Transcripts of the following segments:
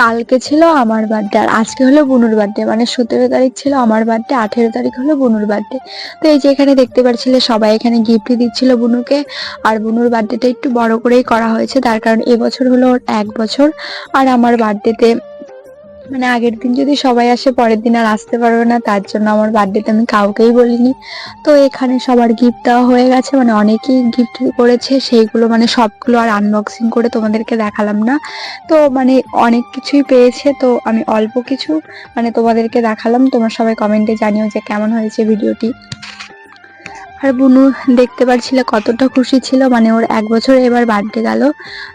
কালকে ছিল আমার বার্থডে আর আজকে হলো বুনুর বার্থডে মানে সতেরো তারিখ ছিল আমার বার্থডে আঠেরো তারিখ হলো বুনুর বার্থডে তো এই যে এখানে দেখতে পাচ্ছিলে সবাই এখানে গিফট দিচ্ছিল বুনুকে। আর বুনুর বার্থডেটা একটু বড় করেই করা হয়েছে, তার কারণ এবছর হলো ওর এক বছর। আর আমার বার্থডেতে মানে আগের দিন যদি সবাই আসে, পরের দিন আর আসতে পারবে না, তার জন্য আমার বার্থডেতে আমি কাউকেই বলিনি। তো এখানে সবার গিফট দেওয়া হয়ে গেছে মানে অনেকেই গিফট করেছে, সেইগুলো মানে সবগুলো আর আনবক্সিং করে তোমাদেরকে দেখালাম না। তো মানে অনেক কিছুই পেয়েছে, তো আমি অল্প কিছু মানে তোমাদেরকে দেখালাম। তোমরা সবাই কমেন্টে জানিও যে কেমন হয়েছে ভিডিওটি। আর বুনু দেখতে পাচ্ছিলে কতটা খুশি ছিল মানে ওর এক বছর এবার বার্থডে গেল।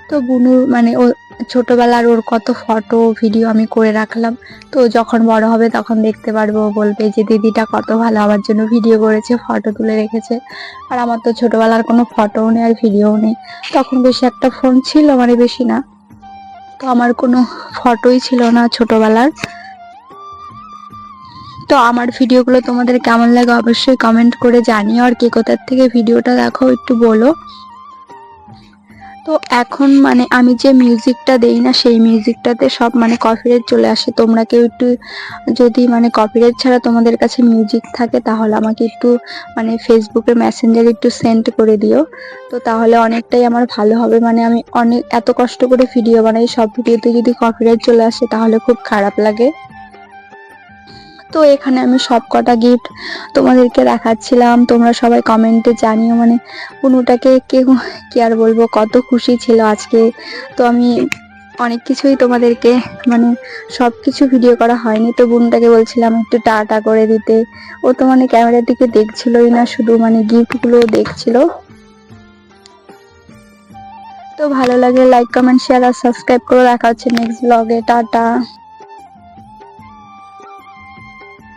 তো বুনু মানে ও ছোটবেলার ওর কত ফটো ভিডিও আমি করে রাখলাম। তো যখন বড় হবে তখন দেখতে পারব বলবে যে দিদিটা কত ভালো, আমার জন্য ভিডিও করেছে ফটো তুলে রেখেছে। আর আমার তো ছোটবেলার কোনো ফটোও নেই আর ভিডিওও নেই। তখন বেশি একটা ফোন ছিল মানে বেশি না। তো আমার কোনো ফটোই ছিল না ছোটবেলার। তো আমার ভিডিওগুলো তোমাদের কেমন লাগে অবশ্যই কমেন্ট করে জানিও। আর কে কোথার থেকে ভিডিওটা দেখো একটু বলো। তো এখন মানে আমি যে মিউজিকটা দেই না, সেই মিউজিকটাতে সব মানে কপিরাইট চলে আসে। তোমরা কেউ একটু যদি মানে কপিরাইট ছাড়া তোমাদের কাছে মিউজিক থাকে, তাহলে আমাকে একটু মানে ফেসবুকের মেসেঞ্জারে একটু সেন্ড করে দিও। তো তাহলে অনেকটাই আমার ভালো হবে। মানে আমি অনেক, এত কষ্ট করে ভিডিও বানাই, সব ভিডিওতে যদি কপিরাইট চলে আসে, তাহলে খুব খারাপ লাগে। তো এখানে আমি সব কটা গিফট তোমাদেরকে দেখাচ্ছিলাম। তোমরা সবাই কমেন্টে জানিও মানে অনুটাকে কেউ কি আর বলব, কত খুশি ছিল আজকে। তো আমি অনেক কিছুই তোমাদেরকে মানে সব কিছু ভিডিও করা হয়নি। তো বোনটাকে বলছিলাম একটু টাটা করে দিতে। ও তো মানে ক্যামেরার দিকে দেখছিলই না, শুধু মানে গিফটগুলো দেখছিল। তো ভালো লাগে লাইক কমেন্ট শেয়ার আর সাবস্ক্রাইব করে রাখা হচ্ছে নেক্সট ব্লগে টাটা।